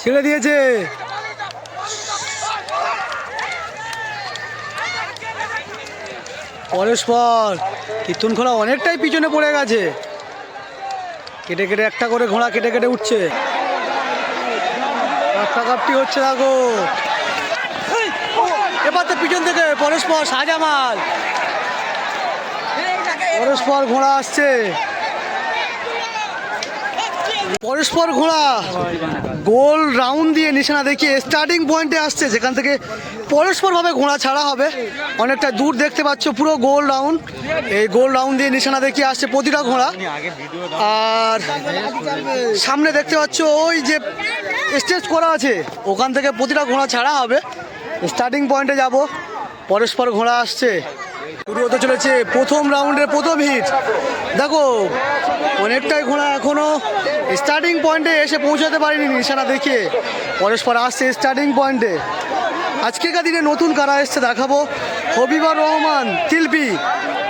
ছেড়ে দিয়েছে। পরস্পর, কীর্তনখোলা অনেকটাই পিছনে পড়ে গেছে। কেটে কেটে একটা করে ঘোড়া কেটে কেটে উঠছে। কাপটি হচ্ছে দেখো এবার তো পিছন থেকে পরস্পর সাজামাল পরস্পর ঘোড়া আসছে। পরস্পর ঘোড়া। গোল রাউন্ড দিয়ে নিশানা দেখিয়ে স্টার্টিং পয়েন্টে আসছে, যেখান থেকে পরস্পরভাবে ঘোড়া ছাড়া হবে। অনেকটা দূর দেখতে পাচ্ছ, পুরো গোল রাউন্ড। এই গোল রাউন্ড দিয়ে নিশানা দেখিয়ে আসছে প্রতিটা ঘোড়া। আর সামনে দেখতে পাচ্ছ, ওই যে স্টেজ করা আছে, ওখান থেকে প্রতিটা ঘোড়া ছাড়া হবে। স্টার্টিং পয়েন্টে যাব, পরস্পর ঘোড়া আসছে। শুরু হতে চলেছে প্রথম রাউন্ডের প্রথম হিট দেখো অনেকটাই ঘোড়া এখনও স্টার্টিং পয়েন্টে এসে পৌঁছাতে পারিনি নিশানা দেখিয়ে। পরস্পর আসছে স্টার্টিং পয়েন্টে আজকেকার দিনে নতুন কারা এসছে দেখাবো। হবিবার রহমান, তিলপি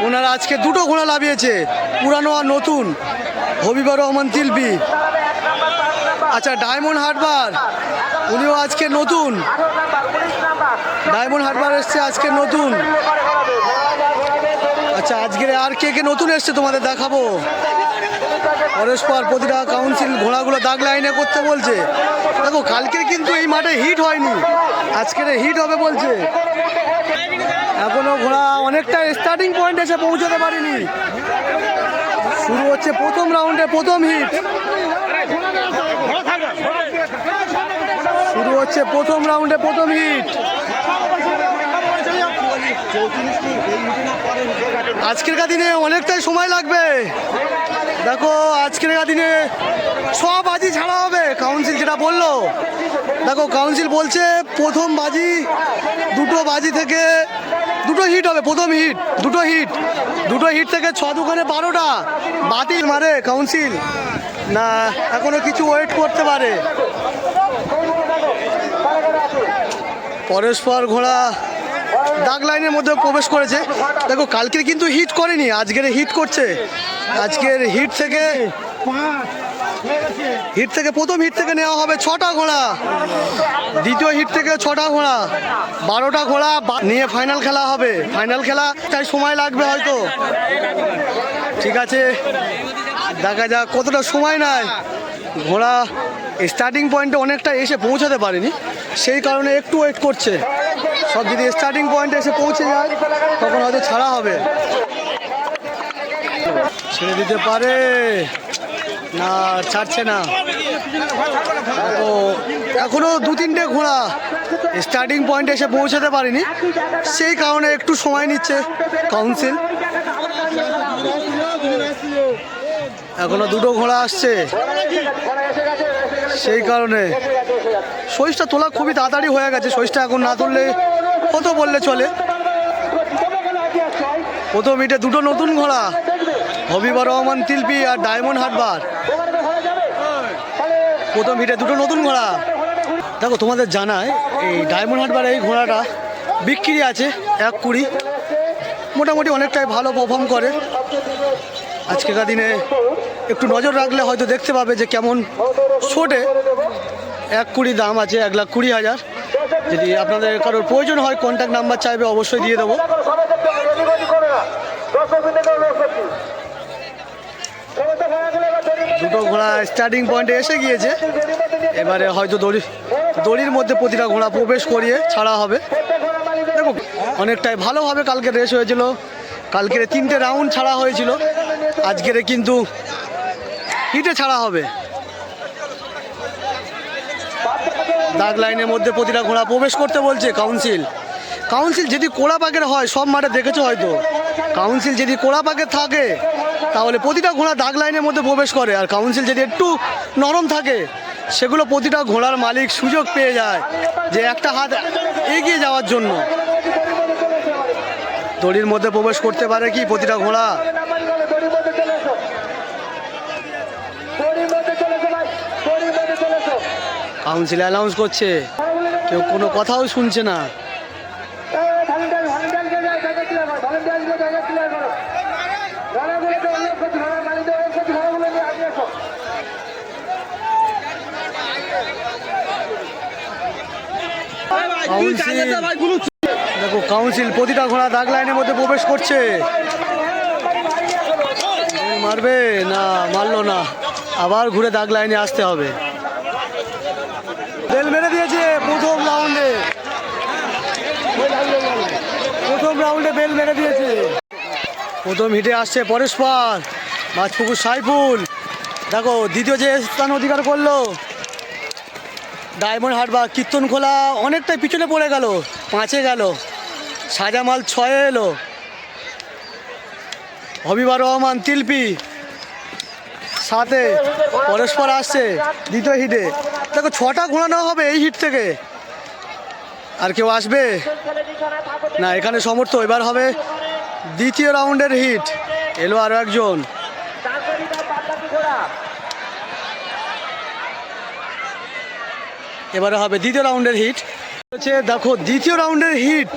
ওনারা আজকে দুটো ঘোড়া লাভিয়েছে, পুরানো আর নতুন। হবিবার রহমান, তিলপি। আচ্ছা ডায়মন্ড হারবার, উনিও আজকে নতুন। ডায়মন্ড হারবার এসছে আজকে নতুন। আচ্ছা আজকের আর কে কে নতুন এসছে তোমাদের দেখাবো। পরস্পর প্রতিটা কাউন্সিল ঘোড়াগুলো দাগ লাইনে করতে বলছে। দেখো কালকে কিন্তু এই মাঠে হিট হয়নি। আজকের হিট হবে বলছে। এখনও ঘোড়া অনেকটা স্টার্টিং পয়েন্ট এসে পৌঁছাতে পারিনি। শুরু হচ্ছে প্রথম রাউন্ডে প্রথম হিট শুরু হচ্ছে প্রথম রাউন্ডে প্রথম হিট আজকের দিনে অনেকটাই সময় লাগবে। দেখো, আজকের দিনে সব বাজি ছাড়া হবে কাউন্সিল যেটা বলল। দেখো কাউন্সিল বলছে প্রথম বাজি, দুটো বাজি থেকে দুটো হিট হবে, প্রথম হিট দুটো হিট দুটো হিট থেকে ছ দোকানে বারোটা বাতিল মারে কাউন্সিল না, এখনও কিছু ওয়েট করতে পারে। পরস্পর ঘোড়া দাগ লাইনের মধ্যে প্রবেশ করেছে। দেখো, কালকের কিন্তু হিট করেনি, আজকের হিট করছে। আজকের হিট থেকে হিট থেকে প্রথম হিট থেকে নেওয়া হবে ছটা ঘোড়া। দ্বিতীয় হিট থেকে ছটা ঘোড়া, বারোটা ঘোড়া নিয়ে ফাইনাল খেলা হবে। ফাইনাল খেলা, তাই সময় লাগবে হয়তো। ঠিক আছে, দেখা যাক কতটা সময় নাই ঘোড়া স্টার্টিং পয়েন্টে অনেকটা এসে পৌঁছাতে পারেনি। সেই কারণে একটু ওয়েট করছে। সব যদি স্টার্টিং পয়েন্টে এসে পৌঁছে যায়, তখন হয়তো ছাড়া হবে। ছেড়ে দিতে পারে। না, ছাড়ছে না। তো এখনও দু তিনটে ঘোড়া স্টার্টিং পয়েন্টে এসে পৌঁছাতে পারেনি। সেই কারণে একটু সময় নিচ্ছে কাউন্সিল এখনও দুটো ঘোড়া আসছে। সেই কারণে সইসটা তোলা খুবই তাড়াতাড়ি হয়ে গেছে। সইসটা এখন না তুললে কত বললে চলে? প্রথম ইটে দুটো নতুন ঘোড়া। হবিবার রহমান তিলপি আর ডায়মন্ড হাটবার। প্রথম হিটে দুটো নতুন ঘোড়া। দেখো, তোমাদের জানায় এই ডায়মন্ড হাটবার এই ঘোড়াটা বিক্রি আছে এক কুড়ি। মোটামুটি অনেকটাই ভালো পারফর্ম করে। আজকেকার দিনে একটু নজর রাখলে হয়তো দেখতে পাবে যে কেমন ছোটে এক কুড়ি দাম আছে, এক লাখ কুড়ি হাজার। যদি আপনাদের কারোর প্রয়োজন হয় কন্ট্যাক্ট নাম্বার চাইবে, অবশ্যই দিয়ে দেবো। দুটো ঘোড়া স্টার্টিং পয়েন্টে এসে গিয়েছে। এবারে হয়তো দড়ি দড়ির মধ্যে প্রতিটা ঘোড়া প্রবেশ করিয়ে ছাড়া হবে। দেখো অনেকটাই ভালোভাবে কালকে রেস হয়েছিল। কালকের তিনটে রাউন্ড ছাড়া হয়েছিল। আজকের কিন্তু হিটে ছাড়া হবে। দাগ লাইনের মধ্যে প্রতিটা ঘোড়া প্রবেশ করতে বলছে কাউন্সিল কাউন্সিল যদি কোড়া পাকের হয়, সব মাঠে দেখেছ হয়তো। কাউন্সিল যদি কোড়া পাকের থাকে তাহলে প্রতিটা ঘোড়া দাগ লাইনের মধ্যে প্রবেশ করে। আর কাউন্সিল যদি একটু নরম থাকে, সেগুলো প্রতিটা ঘোড়ার মালিক সুযোগ পেয়ে যায় যে একটা হাত এগিয়ে যাওয়ার জন্য। দড়ির মধ্যে প্রবেশ করতে পারে কি প্রতিটা ঘোড়া? কাউন্সিল অ্যানাউন্স করছে। কেউ কোনো কথাও শুনছে না। কাউন্সিল দেখো কাউন্সিল প্রতিটা ঘোড়া দাগ লাইনের মধ্যে প্রবেশ করছে। মারবে? না মারলো না। আবার ঘুরে দাগ লাইনে আসতে হবে। বেল মেরে দিয়েছে প্রথম রাউন্ডে। প্রথম রাউন্ডে বেল মেরে দিয়েছে। প্রথম হিটে আসছে পরেশপাল মাছপুকুর সাইফুল। দেখো দ্বিতীয় যে স্থান অধিকার করল ডায়মন্ড হাট বা কীর্তন খোলা অনেকটাই পিছনে পড়ে গেল, পাঁচে গেল, সাজামাল ছয়ে এলো। হবিবার রহমান, তিলপি, সাথে পরস্পর আসছে দ্বিতীয় হিটে। দেখো, ছটা ঘোরানো হবে এই হিট থেকে। আর কেউ আসবে? না, এখানে সমর্থ, এবার হবে দ্বিতীয় রাউন্ডের হিট। এলো আরও একজন। এবারে হবে দ্বিতীয় রাউন্ডের হিট। হচ্ছে দেখো, দ্বিতীয় রাউন্ডের হিট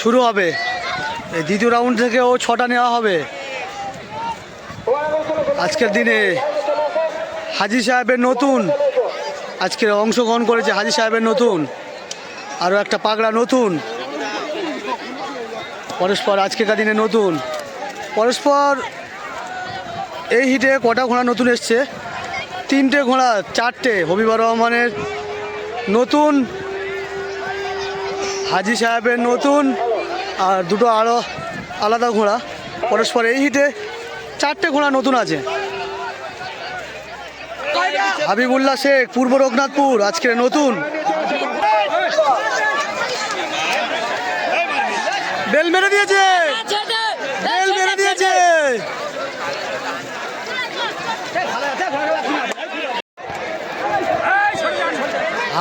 শুরু হবে। এই দ্বিতীয় রাউন্ড থেকে ও ছটা নেওয়া হবে। আজকের দিনে হাজি সাহেবের নতুন আজকে অংশগ্রহণ করেছে হাজি সাহেবের নতুন, আরও একটা পাগড়া নতুন। পরস্পর আজকেকার দিনে নতুন। পরস্পর এই হিটে কটা ঘোড়া নতুন এসছে? তিনটে ঘোড়া, চারটে। হবিবর রহমানের নতুন, হাজি সাহেবের নতুন, আর দুটো আরও আলাদা ঘোড়া। পরস্পর এই হিটে চারটে ঘোড়া নতুন আছে। হাবিবুল্লাহ শেখ, পূর্ব রঘুনাথপুর, আজকের নতুন। বেল মেরে দিয়েছে বেল মেরে দিয়েছে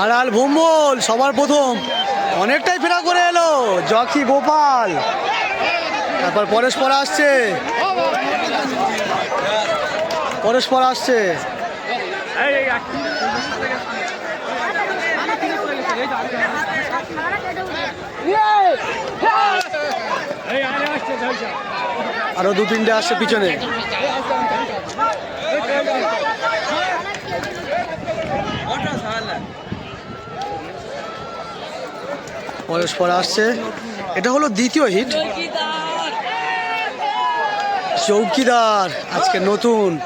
হারাল ভুম্বল, সবার প্রথম। অনেকটাই ফেরা করে এলো জকি গোপাল। তারপর পরস্পর আসছে। পরস্পর আসছে। আরও দু তিনটে আসছে পিছনে। পরস্পর আসছে। এটা হলো দ্বিতীয় হিট। চৌকিদার, আজকে নতুন।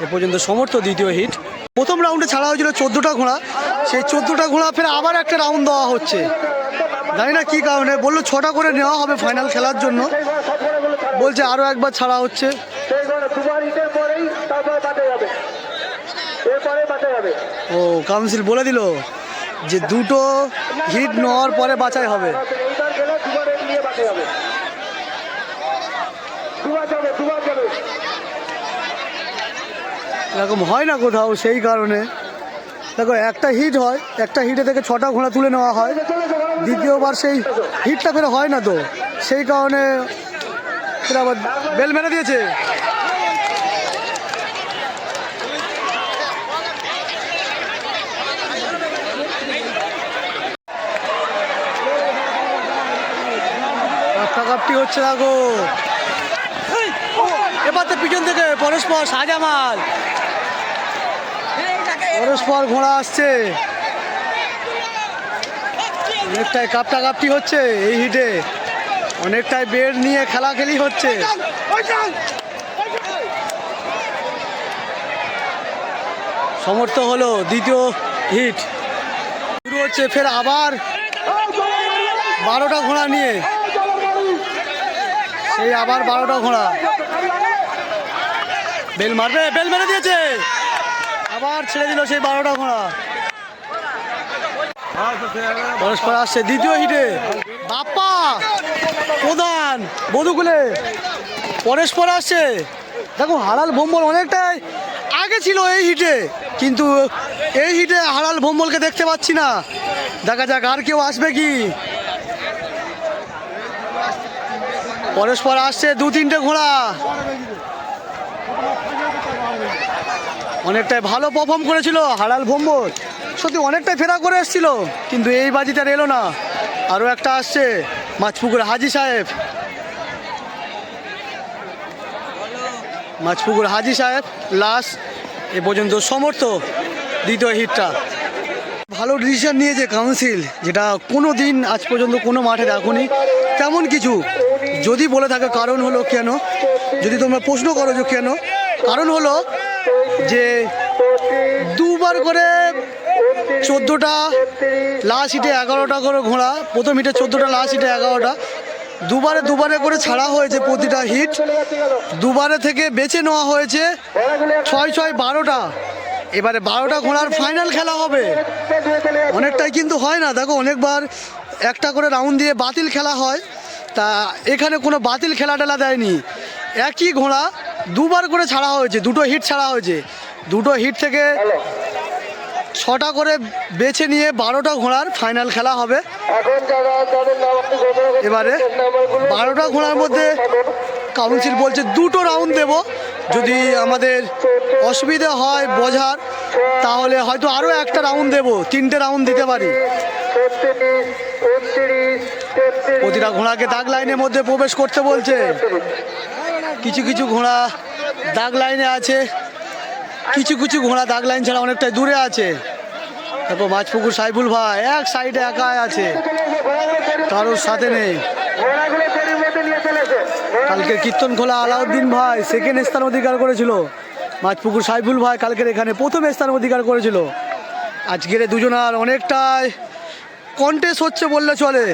এ পর্যন্ত সমর্থ দ্বিতীয় হিট। প্রথম রাউন্ডে ছাড়া হয়েছিল চোদ্দোটা ঘোড়া। সেই চোদ্দোটা ঘোড়া ফের আবার একটা রাউন্ড দেওয়া হচ্ছে। জানি না কী কারণে, বলল ছটা করে নেওয়া হবে ফাইনাল খেলার জন্য। বলছে আরও একবার ছাড়া হচ্ছে। ও, কাউন্সিল বলে দিল। যে দুটো হিট নেওয়ার পরে বাছাই হবে। এরকম হয় না কোথাও সেই কারণে। দেখো, একটা হিট হয়, একটা হিটে থেকে ছটা ঘোড়া তুলে নেওয়া হয়। দ্বিতীয়বার সেই হিটটা ফের হয় না তো। সেই কারণে আবার বেল মেরে দিয়েছে। কাপটি হচ্ছে দেখো এবার পিছন থেকে পরস্পর সাজামাল পরস্পর ঘোড়া আসছে। অনেকটাই কাপটা কাপটি হচ্ছে এই হিটে। অনেকটাই বেড নিয়ে খেলা খেলি হচ্ছে। সমর্থ হলো দ্বিতীয় হিট। শুরু হচ্ছে ফের আবার। বারোটা ঘোড়া নিয়ে। সেই আবার বারোটা ঘোড়া। বেল মারবে, বেল মেরে দিয়েছে। আবার ছেড়ে দিল সেই বারোটা ঘোড়া। পরস্পর আসছে দ্বিতীয় হিটে। বাপ্পা, প্রধান বধুকুলে পরস্পর আসছে। দেখো হালাল ভম্বল অনেকটাই আগে ছিল এই হিটে, কিন্তু এই হিটে হালাল ভম্বলকে দেখতে পাচ্ছি না। দেখা যাক আর কেউ আসবে কি। পরস্পর আসছে, দু তিনটে ঘোড়া। অনেকটাই ভালো পারফর্ম করেছিল হালাল ভম্বর। সত্যি অনেকটাই ফেরা করে এসেছিল, কিন্তু এই বাজিটা এলো না। আরও একটা আসছে, মাছপুকুর হাজি সাহেব। মাছপুকুর হাজি সাহেব লাস্ট এ পর্যন্ত সমর্থ দ্বিতীয় হিটটা। ভালো ডিসিশন নিয়েছে কাউন্সিল যেটা কোনো দিন আজ পর্যন্ত কোনো মাঠে দেখোনি। তেমন কিছু যদি বলে থাকে কারণ হলো কেন? যদি তোমরা প্রশ্ন করো যে কেন? কারণ হলো যে দুবার করে চোদ্দোটা লাস্ট হিটে এগারোটা করে ঘোড়া, প্রথম হিটে চোদ্দোটা লাস্ট হিটে এগারোটা, দুবারে দুবারে করে ছাড়া হয়েছে প্রতিটা হিট দুবারে থেকে বেছে নেওয়া হয়েছে ছয় ছয়, বারোটা। এবারে বারোটা ঘোড়ার ফাইনাল খেলা হবে। অনেকটাই কিন্তু হয় না। দেখো, অনেকবার একটা করে রাউন্ড দিয়ে বাতিল খেলা হয়। তা এখানে কোনো বাতিল খেলা টেলা দেয়নি। একই ঘোড়া দুবার করে ছাড়া হয়েছে, দুটো হিট ছাড়া হয়েছে। দুটো হিট থেকে ছটা করে বেছে নিয়ে বারোটা ঘোড়ার ফাইনাল খেলা হবে। এবারে বারোটা ঘোড়ার মধ্যে কাউন্সিল বলছে, দুটো রাউন্ড দেব। যদি আমাদের অসুবিধা হয় বোঝার, তাহলে হয়তো আরও একটা রাউন্ড দেব, তিনটে রাউন্ড দিতে পারি। প্রতিটা ঘোড়াকে দাগ লাইনের মধ্যে প্রবেশ করতে বলছে। কিছু কিছু ঘোড়া দাগ লাইনে আছে, কিছু কিছু ঘোড়া দাগ লাইন ছাড়া অনেকটাই দূরে আছে। দেখো মাছপুকুর সাইফুল ভাই, এক সাইডে একাই আছে। কারোর সাথে নেই। কালকে কীর্তন খোলা আলাউদ্দিন ভাই সেকেন্ড স্থান অধিকার করেছিল। মাছপুকুর সাইফুল ভাই কালকের এখানে প্রথম স্থান অধিকার করেছিল। আজকের দুজনার অনেকটাই কন্টেস্ট হচ্ছে বললে চলে।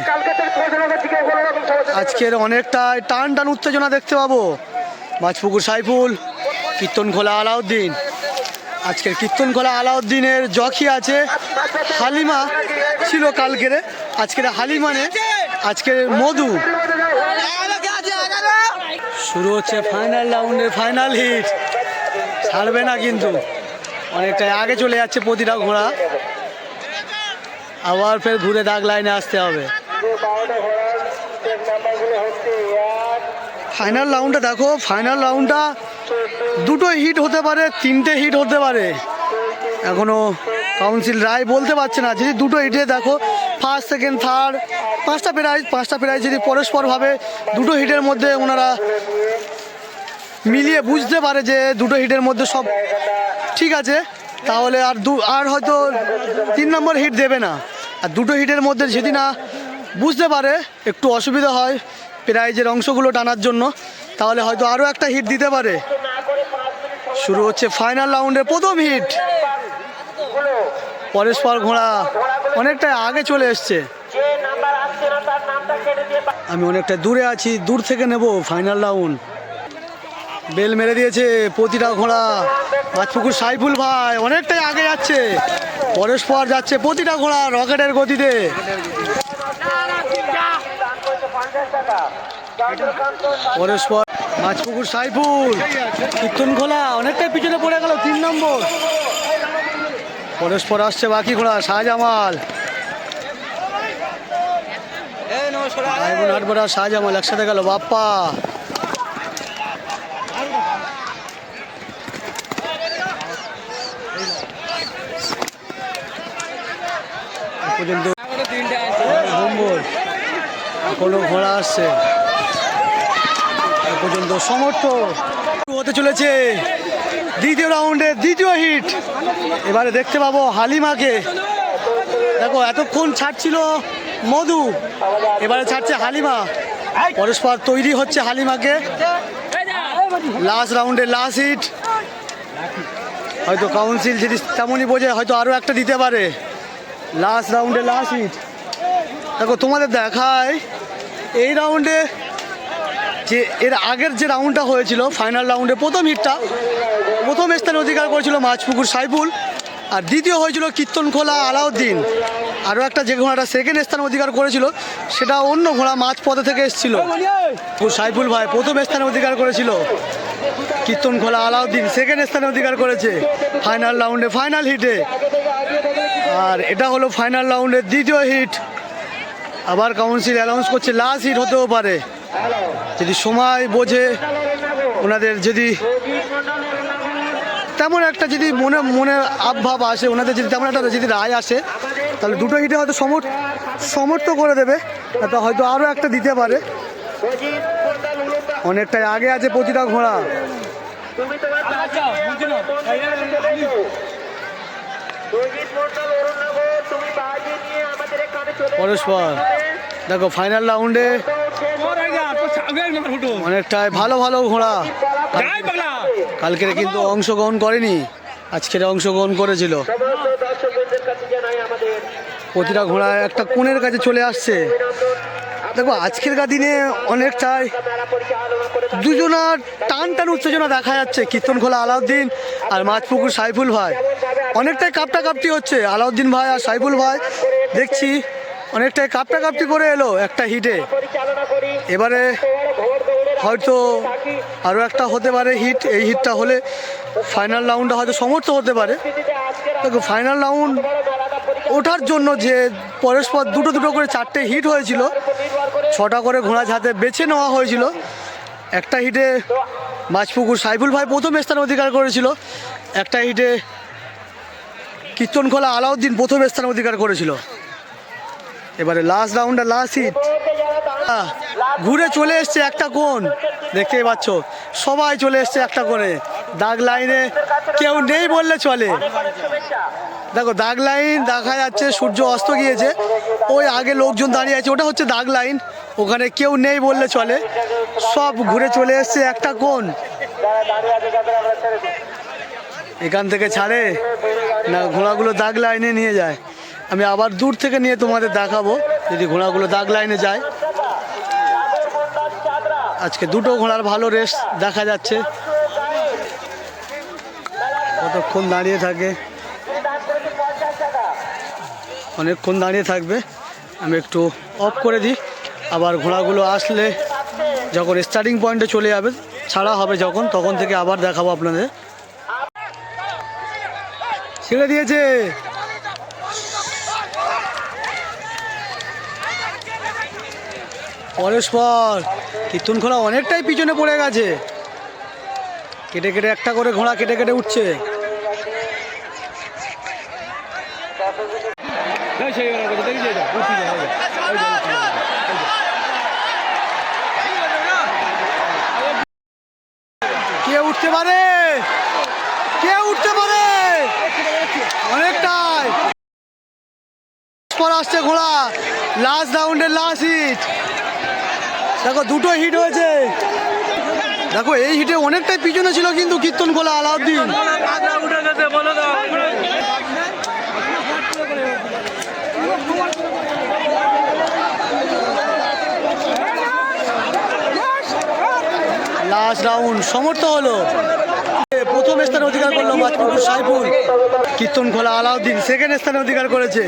আজকের অনেকটাই টান টান উত্তেজনা দেখতে পাবো। মাছপুকুর সাইফুল কীর্তন খোলা আলাউদ্দিন। আজকের কীর্তন খোলা আলাউদ্দিনের জখি আছে। হালিমা ছিল কালকের। আজকের হালিমানে আজকের মধু। শুরু হচ্ছে ফাইনাল রাউন্ডের ফাইনাল হিট ছাড়বে না কিন্তু। অনেকটাই আগে চলে যাচ্ছে প্রতিটা ঘোড়া। আবার ফের ঘুরে দাগ লাইনে আসতে হবে। ফাইনাল রাউন্ডটা দেখো ফাইনাল রাউন্ডটা দুটো হিট হতে পারে, তিনটে হিট হতে পারে। এখনও কাউন্সিল রায় বলতে পারছে না, যদি দুটো হিটে দেখো ফার্স্ট সেকেন্ড থার্ড পাঁচটা প্রাইজ পাঁচটা প্রাইজ যদি পরস্পরভাবে দুটো হিটের মধ্যে ওনারা মিলিয়ে বুঝতে পারে যে দুটো হিটের মধ্যে সব ঠিক আছে, তাহলে আর দু, আর হয়তো তিন নম্বর হিট দেবে না। আর দুটো হিটের মধ্যে যদি না বুঝতে পারে একটু অসুবিধা হয় প্রাইজের অংশগুলো টানার জন্য। তাহলে হয়তো আরও একটা হিট দিতে পারে। শুরু হচ্ছে ফাইনাল রাউন্ডের প্রথম হিট। পরস্পর ঘোড়া অনেকটা আগে চলে এসছে। আমি অনেকটা দূরে আছি, দূর থেকে নেব ফাইনাল রাউন্ড। বেল মেরে দিয়েছে প্রতিটা ঘোড়া। মাছপুকুর সাইফুল ভাই অনেকটাই আগে যাচ্ছে। পরস্পর যাচ্ছে প্রতিটা ঘোড়া রকেটের গতিতে। পরস্পর মাছপুকুর সাইফুল। কীর্তন খোলা অনেকটাই পিছনে পড়ে গেল তিন নম্বর। পরস্পর আসছে বাকি ঘোড়া শাহজামাল। শাহজামাল একসাথে গেল বাপ্পা। পর্যন্ত কোনো ঘোড়া আসছে। পর্যন্ত সমর্থ। হতে চলেছে দ্বিতীয় রাউন্ডে দ্বিতীয় হিট। এবারে দেখতে পাবো হালিমাকে। দেখো, এতক্ষণ ছাড়ছিল মধু। এবারে ছাড়ছে হালিমা। পরস্পর তৈরি হচ্ছে হালিমাকে। লাস্ট রাউন্ডে লাস্ট হিট। হয়তো কাউন্সিল যদি তেমনই বোঝে, হয়তো আরও একটা দিতে পারে। লাস্ট রাউন্ডে লাস্ট হিট দেখো, তোমাদের দেখায়, এই রাউন্ডে যে, এর আগের যে রাউন্ডটা হয়েছিল ফাইনাল রাউন্ডে প্রথম হিটটা প্রথম স্থানে অধিকার করেছিল মাছপুকুর সাইফুল, আর দ্বিতীয় হয়েছিল কীর্তনখোলা আলাউদ্দিন। আরও একটা যে ঘোড়াটা সেকেন্ড স্থান অধিকার করেছিল, সেটা অন্য ঘোড়া মাছ পথে থেকে এসেছিল। সাইফুল ভাই প্রথম স্থানে অধিকার করেছিল। কীর্তনখোলা আলাউদ্দিন সেকেন্ড স্থানে অধিকার করেছে। ফাইনাল রাউন্ডে ফাইনাল হিটে আর এটা হলো ফাইনাল রাউন্ডের দ্বিতীয় হিট আবার কাউন্সিল অ্যানাউন্স করছে লাস্ট হিট হতেও পারে। যদি সময় বোঝে, ওনাদের যদি তেমন একটা যদি মনে মনে আবভাব আসে, ওনাদের যদি তেমন একটা যদি রায় আসে, তাহলে দুটো হিটে হয়তো সমর, সমর্থ করে দেবে তা হয়তো আরও একটা দিতে পারে। অনেকটাই আগে আছে প্রতিটা ঘোড়া। তুমি পরস্পর। দেখো ফাইনাল রাউন্ডে অনেকটাই ভালো ভালো ঘোড়া। কালকের কিন্তু অংশগ্রহণ করেনি। আজকের অংশগ্রহণ করেছিল। প্রতিটা ঘোড়া একটা কোণের কাছে চলে আসছে। দেখো আজকেরকার দিনে অনেকটাই দুজনার টান টান উত্তেজনা দেখা যাচ্ছে। কীর্তন খোলা আলাউদ্দিন আর মাছপুকুর সাইফুল ভাই। অনেকটাই কাপটা কাপটি হচ্ছে। আলাউদ্দিন ভাই আর সাইফুল ভাই। দেখছি অনেকটাই কাপটা কাপটি করে এলো একটা হিটে। এবারে হয়তো আরও একটা হতে পারে হিট। এই হিটটা হলে ফাইনাল রাউন্ডটা হয়তো সমর্থ হতে পারে। দেখো ফাইনাল রাউন্ড ওঠার জন্য যে পরস্পর দুটো দুটো করে চারটে হিট হয়েছিল, ছটা করে ঘোড়া হাতে বেছে নেওয়া হয়েছিল। একটা হিটে মাছপুকুর সাইফুল ভাই প্রথম স্থান অধিকার করেছিল। একটা হিটে কীর্তনখোলা আলাউদ্দিন প্রথম স্থান অধিকার করেছিল। এবারে লাস্ট রাউন্ডে লাস্ট হিট ঘুরে চলে এসছে একটা কোণ দেখতেই পাচ্ছ, সবাই চলে এসছে একটা কোণে দাগ লাইনে কেউ নেই বললে চলে। দেখো, দাগ লাইন দেখা যাচ্ছে, সূর্য অস্ত গিয়েছে। ওই আগে লোকজন দাঁড়িয়ে আছে, ওটা হচ্ছে দাগ লাইন। ওখানে কেউ নেই বললে চলে। সব ঘুরে চলে এসছে একটা কোণ এখান থেকে ছাড়ে, না, ঘোড়াগুলো দাগ লাইনে নিয়ে যায়। আমি আবার দূর থেকে নিয়ে তোমাদের দেখাবো যদি ঘোড়াগুলো দাগ লাইনে যায়। আজকে দুটো ঘোড়ার ভালো রেস দেখা যাচ্ছে। কতক্ষণ দাঁড়িয়ে থাকে? অনেকক্ষণ দাঁড়িয়ে থাকবে। আমি একটু অফ করে দিই। আবার ঘোড়াগুলো আসলে যখন স্টার্টিং পয়েন্টে চলে যাবে, ছাড়া হবে যখন, তখন থেকে আবার দেখাবো আপনাদের। ছেড়ে দিয়েছে! পরস্পর। কীর্তন ঘোড়া অনেকটাই পিছনে পড়ে গেছে। কেটে কেটে একটা করে ঘোড়া কেটে কেটে উঠছে। কে উঠতে পারে? কে উঠতে পারে? অনেকটাই। পর আসছে ঘোড়া। লাস্ট রাউন্ডের লাস্ট হিট দেখো, দুটো হিট হয়েছে। দেখো, এই হিটে অনেকটাই পিছনে ছিল কিন্তু কীর্তন খোলা আলাউদ্দিন। লাস্ট রাউন্ড সমর্থ হলো। প্রথম স্থানে অধিকার করল সাইফুল। কীর্তন খোলা আলাউদ্দিন সেকেন্ড স্থানে অধিকার করেছে।